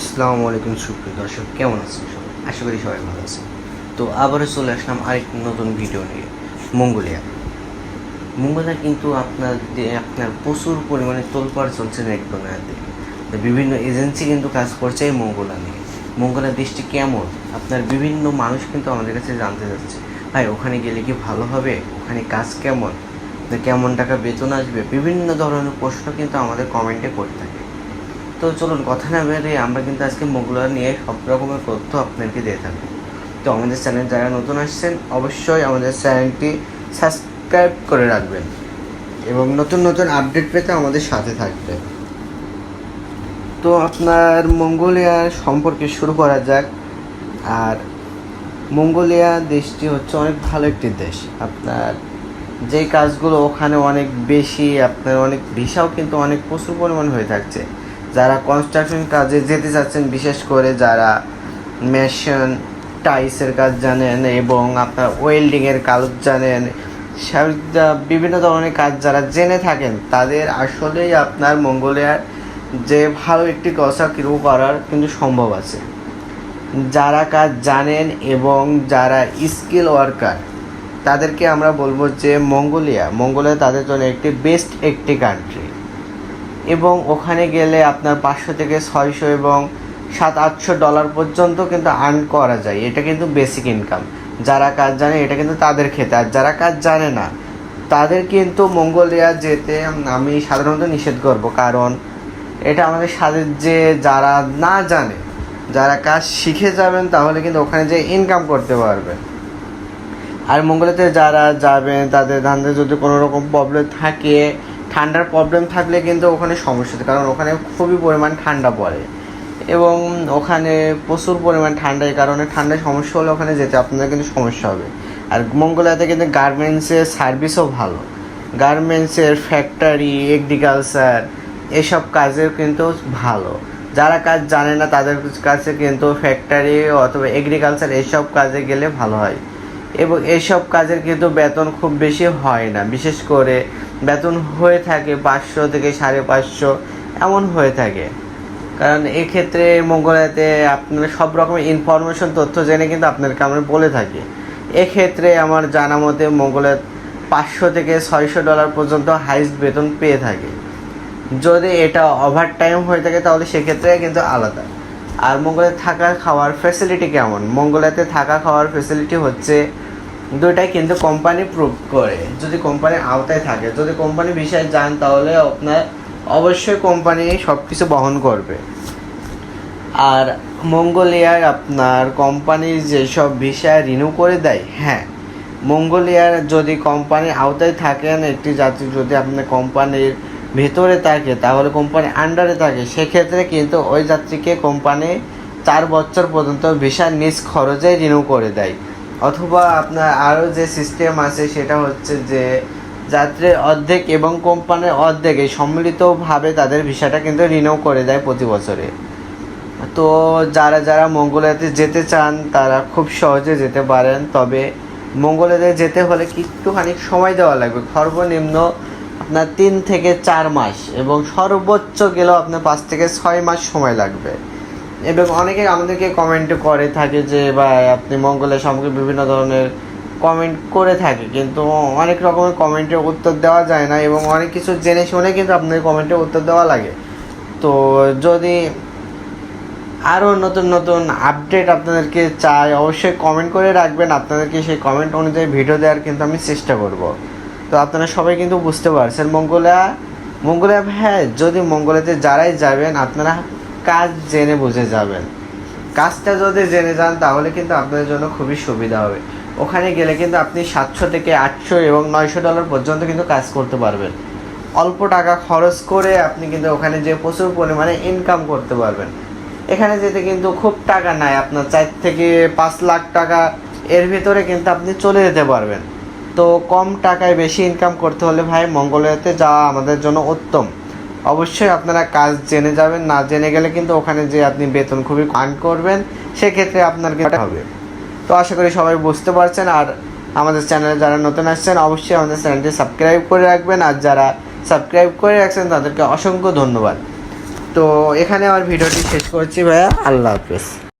আসসালামু আলাইকুম, সুপ্রিয় দর্শক, কেমন আছেন সবাই? আশা করি সবাই ভালো আছেন। তো আবারও চলে আসলাম আরেকটি নতুন ভিডিও নিয়ে, মঙ্গোলিয়া। মঙ্গোলিয়া কিন্তু আপনার আপনার প্রচুর পরিমাণে তোলপাড় চলছে নেটকোনাতে বিভিন্ন এজেন্সি কিন্তু কাজ করছে এই মঙ্গোলা নিয়ে। মঙ্গোলিয়া দেশটি কেমন? আপনার বিভিন্ন মানুষ কিন্তু আমাদের কাছে জানতে যাচ্ছে ভাই, ওখানে গেলে কি ভালো হবে? ওখানে কাজ কেমন? কেমন টাকা বেতন আসবে? বিভিন্ন ধরনের প্রশ্ন কিন্তু আমাদের কমেন্টে করতে থাকে। তো চলুন, কথা না বেরে আমরা কিন্তু আজকে মোগলা নিয়ে সব রকমের তথ্য আপনাদেরকে দিয়ে থাকব তো আমাদের চ্যানেল যারা নতুন আসছেন, অবশ্যই আমাদের চ্যানেলটি সাবস্ক্রাইব করে রাখবেন এবং নতুন নতুন আপডেট পেতে আমাদের সাথে থাকবে তো আপনার মঙ্গোলিয়ার সম্পর্কে শুরু করা যাক। আর মঙ্গোলিয়া দেশটি হচ্ছে অনেক ভালো একটি দেশ। আপনার যে কাজগুলো ওখানে অনেক বেশি, আপনার অনেক ভিসাও কিন্তু অনেক প্রচুর পরিমাণ হয়ে থাকছে। যারা কনস্ট্রাকশন কাজে যেতে চাচ্ছেন, বিশেষ করে যারা মেশিন টাইসের কাজ জানেন এবং আপনার ওয়েল্ডিংয়ের কাজ জানেন বিভিন্ন ধরনের কাজ যারা জেনে থাকেন, তাদের আসলেই আপনার মঙ্গোলিয়ার যে ভালো একটি কষা কিরু করার কিন্তু সম্ভব আছে। যারা কাজ জানেন এবং যারা স্কিল ওয়ার্কার তাদেরকে আমরা বলব যে মঙ্গোলিয়া। মঙ্গোলিয়া তাদের জন্য একটি বেস্ট একটি কান্ট্রি এবং ওখানে গেলে আপনার পাঁচশো থেকে ছয়শো এবং সাত, আটশো ডলার পর্যন্ত কিন্তু আর্ন করা যায়। এটা কিন্তু বেসিক ইনকাম যারা কাজ জানে, এটা কিন্তু তাদের খেতে আর যারা কাজ জানে না, তাদের কিন্তু মঙ্গোলিয়া যেতে আমি সাধারণত নিষেধ করব। কারণ এটা আমাদের সাথে যে যারা না জানে, যারা কাজ শিখে যাবেন, তাহলে কিন্তু ওখানে যে ইনকাম করতে পারবেন আর মঙ্গলেতে যারা যাবেন, তাদের ধান্দে যদি কোনো রকম প্রবলেম থাকে ঠান্ডার প্রবলেম থাকলে কিন্তু ওখানে সমস্যা কারণ ওখানে খুবই পরিমাণ ঠান্ডা পড়ে। এবং ওখানে প্রচুর পরিমাণ ঠান্ডা, এই কারণে ঠান্ডায় সমস্যা হলে ওখানে যেতে আপনাদের কিন্তু সমস্যা হবে। আর মঙ্গলাতে কিন্তু গার্মেন্টসের সার্ভিসও ভালো। গার্মেন্টসের ফ্যাক্টরি এগ্রিকালচার এসব কাজের কিন্তু ভালো। যারা কাজ জানে না, তাদের কাছে কিন্তু ফ্যাক্টরি অথবা এগ্রিকালচার এসব কাজে গেলে ভালো হয়। এবং এইসব কাজের কিন্তু বেতন খুব বেশি হয় না। বিশেষ করে বেতন হয়ে থাকে পাঁচশো থেকে সাড়ে পাঁচশো, এমন হয়ে থাকে। কারণ এক্ষেত্রে মঙ্গলাতে আপনারা সব রকমের ইনফরমেশন তথ্য জেনে কিন্তু আপনাদেরকে আমরা বলে থাকি। এক্ষেত্রে আমার জানা মতে মঙ্গলাত পাঁচশো থেকে ছয়শো ডলার পর্যন্ত হাইস্ট বেতন পেয়ে থাকে। যদি এটা ওভার টাইম হয়ে থাকে, তাহলে সেক্ষেত্রে কিন্তু আলাদা। আর মঙ্গলে থাকা খাওয়ার ফ্যাসিলিটি কেমন? মঙ্গলাতে থাকা খাওয়ার ফ্যাসিলিটি হচ্ছে দুইটাই কিন্তু কোম্পানি প্রুভ করে। যদি কোম্পানির আওতায় থাকে, যদি কোম্পানি বিষয়ে যান তাহলে আপনার অবশ্যই কোম্পানি সব কিছু বহন করবে। আর মঙ্গোলিয়ার আপনার কোম্পানির যেসব ভিসা রিনিউ করে দেয় হ্যাঁ মঙ্গোলিয়ার যদি কোম্পানির আওতায় থাকেন, একটি যাত্রী যদি আপনার কোম্পানির ভেতরে থাকে, তাহলে কোম্পানি আন্ডারে থাকে। সেক্ষেত্রে কিন্তু ওই যাত্রীকে কোম্পানি চার বছর পর্যন্ত ভিসা নিজ খরচে রিনিউ করে দেয়। অথবা আপনার আরও যে সিস্টেম আছে, সেটা হচ্ছে যে যাত্রীর অর্ধেক এবং কোম্পানির অর্ধেক এই সম্মিলিতভাবে তাদের ভিসাটা কিন্তু রিনিউ করে দেয় প্রতি বছরে। তো যারা যারা মঙ্গোলিয়াতে যেতে চান, তারা খুব সহজে যেতে পারেন। তবে মঙ্গোলিয়াতে যেতে হলে একটুখানি সময় দেওয়া লাগবে? সর্বনিম্ন আপনার তিন থেকে চার মাস, এবং সর্বোচ্চ গেলেও আপনার পাঁচ থেকে ছয় মাস সময় লাগবে। এবং অনেকে আমাদেরকে কমেন্ট করে থাকে যে বা আপনি মঙ্গলের সম্পর্কে বিভিন্ন ধরনের কমেন্ট করে থাকে। কিন্তু অনেক রকমের কমেন্টের উত্তর দেওয়া যায় না, এবং অনেক কিছু জেনে শুনে কিন্তু আপনাদের কমেন্টের উত্তর দেওয়া লাগে। তো যদি আরও নতুন নতুন আপডেট আপনাদেরকে চাই, অবশ্যই কমেন্ট করে রাখবেন। আপনাদেরকে সেই কমেন্ট অনুযায়ী ভিডিও দেওয়ার কিন্তু আমি চেষ্টা করব। তো আপনারা সবাই কিন্তু বুঝতে পারছেন। মঙ্গলা মঙ্গলা হ্যাঁ যদি মঙ্গলাতে যারাই যাবেন, আপনারা কাজ জেনে বুঝে যাবেন। কাজটা যদি জেনে যান, তাহলে কিন্তু আপনাদের জন্য খুবই সুবিধা হবে। ওখানে গেলে কিন্তু আপনি সাতশো থেকে আটশো এবং নয়শো ডলার পর্যন্ত কিন্তু কাজ করতে পারবেন। অল্প টাকা খরচ করে আপনি কিন্তু ওখানে যে প্রচুর পরিমাণে ইনকাম করতে পারবেন। এখানে যেতে কিন্তু খুব টাকা নাই, আপনার চার থেকে পাঁচ লাখ টাকা এর ভিতরে কিন্তু আপনি চলে যেতে পারবেন। তো কম টাকায় বেশি ইনকাম করতে হলে ভাই মঙ্গলয়াতে যাওয়া আমাদের জন্য উত্তম। অবশ্যই আপনারা কাজ জেনে যাবেন না জেনে গেলে কিন্তু ওখানে যে আপনি বেতন খুবই আর্ন করবেন সেক্ষেত্রে আপনার কিন্তু হবে। তো আশা করি সবাই বুঝতে পারছেন আর আমাদের চ্যানেলে যারা নতুন আসছেন অবশ্যই আমাদের চ্যানেলটি সাবস্ক্রাইব করে রাখবেন আর যারা সাবস্ক্রাইব করে রাখছেন তাদেরকে অসংখ্য ধন্যবাদ। তো এখানে আমার ভিডিওটি শেষ করছি ভাইয়া আল্লাহ হাফেজ।